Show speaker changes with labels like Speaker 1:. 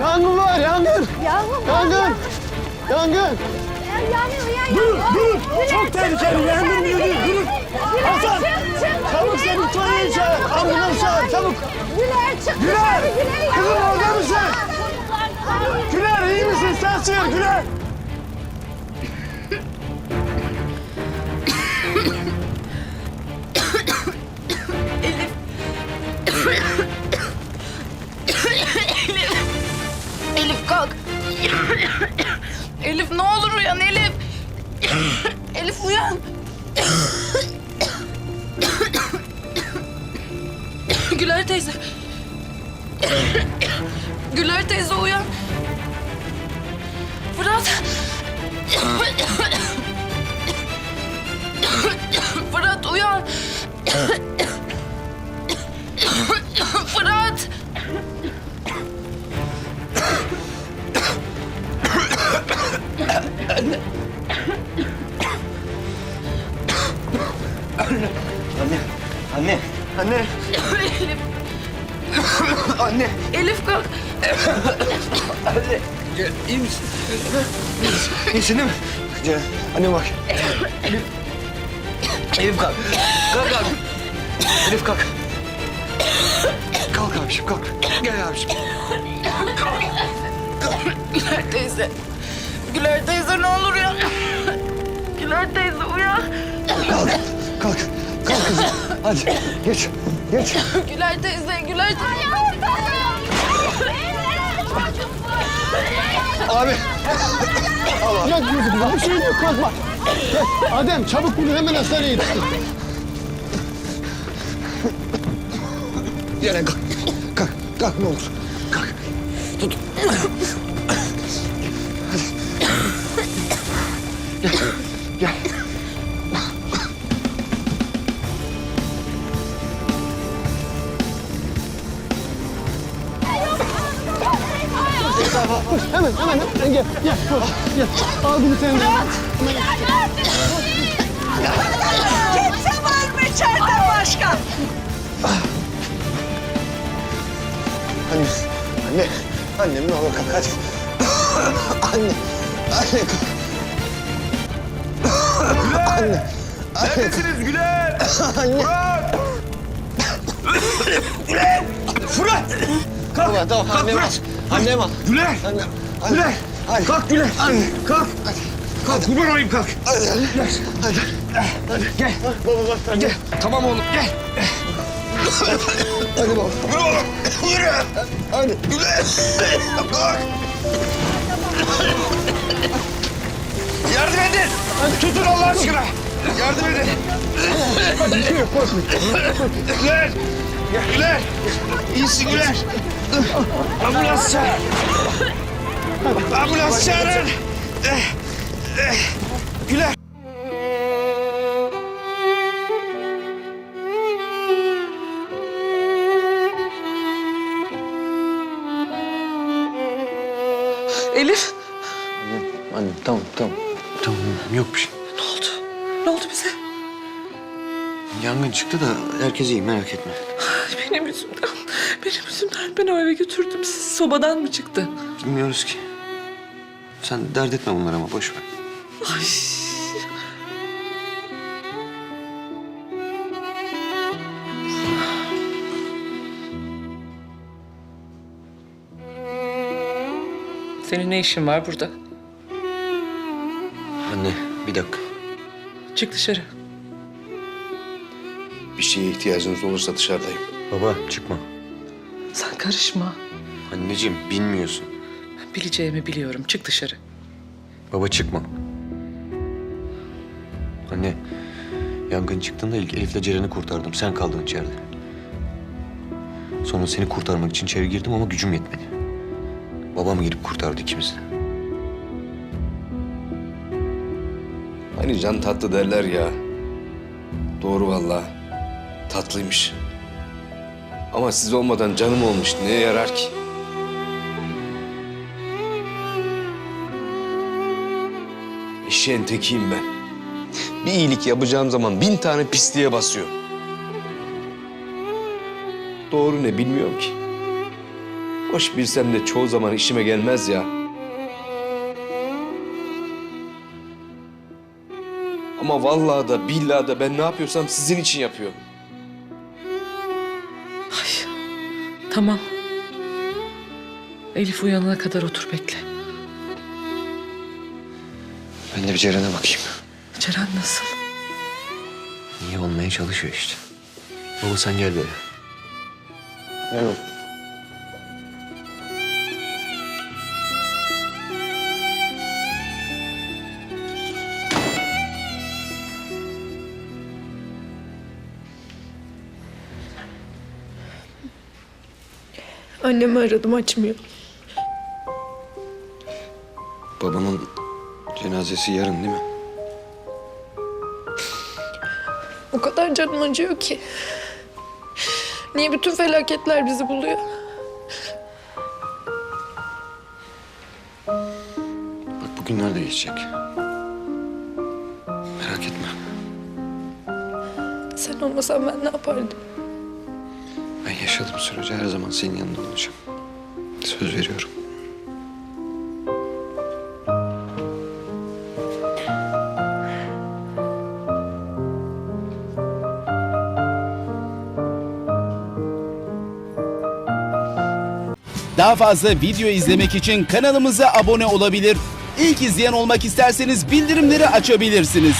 Speaker 1: Yangın var yangın.
Speaker 2: Yangın
Speaker 1: Yangın. Yangın.
Speaker 2: Yanıyor ya
Speaker 1: Durun durun. Çok tehlikeli yangın değil. Durun. Hasan. Çabuk sen itfaiyeyi çağır. Ambulans çağır çabuk.
Speaker 2: Güler.
Speaker 3: Elif uyan. Güler teyze. Güler teyze uyan. Fırat. Fırat uyan. Fırat.
Speaker 1: Anne. Anne. Anne.
Speaker 3: Elif.
Speaker 1: Anne.
Speaker 3: Elif kalk.
Speaker 1: Anne. İyi misin? İyisin değil mi? Gel. Anne bak. Elif. Elif kalk. Kalk kalk. Elif kalk. Kalk abiciğim kalk. Gel abiciğim.
Speaker 3: Güler teyze. Güler teyze ne olur ya. Güler teyze uyan.
Speaker 1: Kalk. Kalk. Kalk kızım. Hadi geç. Geç.
Speaker 3: Güler teyze, Güler teyze.
Speaker 1: Abi. Allah. Yok yok bir şey yok korkma. Adem çabuk bunu hemen hastaneye yetiştir. Yere kalk. Kalk. Kalk ne olur. Kalk. Tut. Koş hemen hemen hemen gel. Gel. Koş. Gel. Al bunu sen de.
Speaker 2: Kimse var mı içeride başka?
Speaker 1: Anne. Anne. Annem ne olur kalk hadi. Anne. Anne kalk. Anne.
Speaker 4: Neredesiniz Güler?
Speaker 1: Anne.
Speaker 4: Fırat! Kalk!
Speaker 1: Tamam tamam
Speaker 4: Kalk. Fırat!
Speaker 1: Annem al.
Speaker 4: Güler!
Speaker 1: Annem. Anne.
Speaker 4: Güler!
Speaker 1: Hadi.
Speaker 4: Kalk Güler!
Speaker 1: Anne.
Speaker 4: Kalk! Kalk kurban olayım kalk.
Speaker 1: Hadi hadi. Hadi. Hadi.
Speaker 4: Gel.
Speaker 1: Baba bak
Speaker 4: Gel. Tamam oğlum gel.
Speaker 1: Hadi baba.
Speaker 4: Yürü oğlum. Yürü.
Speaker 1: Hadi.
Speaker 4: Güler. Kalk. Yardım edin. Tutun Allah aşkına. Yardım edin.
Speaker 1: Yok korkma.
Speaker 4: Güler. Güler. İyisin Güler. Ambulans çağır. Ambulans çağırın. Güler.
Speaker 3: Elif.
Speaker 1: Anne. Anne tamam tamam. Tamam yok bir şey.
Speaker 3: Ne oldu? Ne oldu bize?
Speaker 1: Yangın çıktı da herkes iyi merak etme.
Speaker 5: Benim yüzümden, benim yüzümden ben o eve götürdüm. Siz sobadan mı çıktı?
Speaker 1: Bilmiyoruz ki. Sen dert etme bunları ama boş ver.
Speaker 5: Ay. Senin ne işin var burada?
Speaker 1: Anne bir dakika.
Speaker 5: Çık dışarı.
Speaker 4: Bir şeye ihtiyacınız olursa dışarıdayım.
Speaker 1: Baba çıkma.
Speaker 5: Sen karışma.
Speaker 1: Anneciğim bilmiyorsun.
Speaker 5: Bileceğimi biliyorum. Çık dışarı.
Speaker 1: Baba çıkma. Anne yangın çıktığında ilk Elif'le Ceren'i kurtardım. Sen kaldın içeride. Sonra seni kurtarmak için içeri girdim ama gücüm yetmedi. Babam gelip kurtardı ikimizi de.
Speaker 4: Hani can tatlı derler ya. Doğru vallahi. Tatlıymış. Ama siz olmadan canım olmuş. Neye yarar ki? Eşeğin tekiyim ben. Bir iyilik yapacağım zaman bin tane pisliğe basıyorum. Doğru ne bilmiyorum ki. Hoş bilsem de çoğu zaman işime gelmez ya. Ama vallahi da billahi da ben ne yapıyorsam sizin için yapıyorum.
Speaker 5: Tamam. Elif uyanana kadar otur bekle.
Speaker 1: Ben de bir Ceren'e bakayım.
Speaker 5: Ceren nasıl?
Speaker 1: İyi olmaya çalışıyor işte. Baba sen gel böyle. Evet.
Speaker 6: Annemi aradım açmıyor.
Speaker 1: Babamın cenazesi yarın değil mi?
Speaker 6: O kadar canım acıyor ki. Niye bütün felaketler bizi buluyor?
Speaker 1: Bak bugünler de geçecek. Merak etme.
Speaker 6: Sen olmasan ben ne yapardım?
Speaker 1: Ben yaşadığım sürece her zaman senin yanında olacağım. Söz veriyorum.
Speaker 7: Daha fazla video izlemek için kanalımıza abone olabilir. İlk izleyen olmak isterseniz bildirimleri açabilirsiniz.